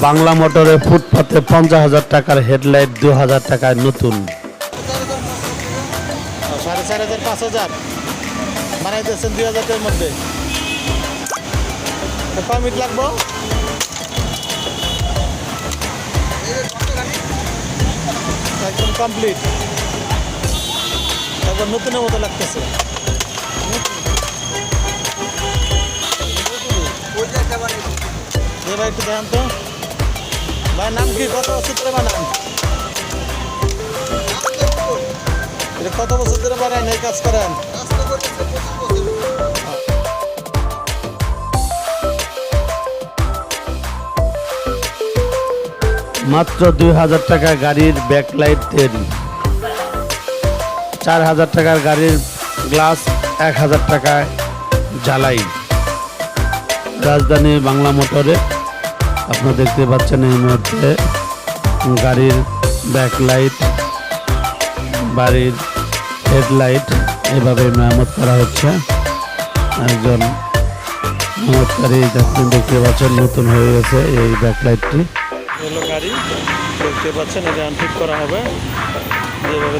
বাংলা মোটরে ফুটপাতে পঞ্চাশ হাজার টাকার হেডলাইট, দু হাজার টাকায় নতুন। সাড়ে চার হাজার, পাঁচ হাজার। দুই মধ্যে। কমপ্লিট লাগতেছে। একটু দেখান তো। ভাই, নাম কি? কত বছর ধরে বানান? কত বছর ধরে বানান এই কাজ করেন? মাত্র দুই হাজার টাকা গাড়ির ব্যাকলাইট তৈরি। চার হাজার টাকার গাড়ির গ্লাস এক হাজার টাকায় জ্বালাই। রাজধানী বাংলা মোটরে আপনারা দেখতে পাচ্ছেন এই মুহূর্তে গাড়ির ব্যাকলাইট বাড়ির হেডলাইট এভাবে মেরামত করা হচ্ছে। একজন মেরামতকারী দেখতে দেখতে পাচ্ছেন নতুন হয়ে গেছে এই ব্যাকলাইটটি গাড়ি, দেখতে পাচ্ছেন, এটা ঠিক করা হবে। যেভাবে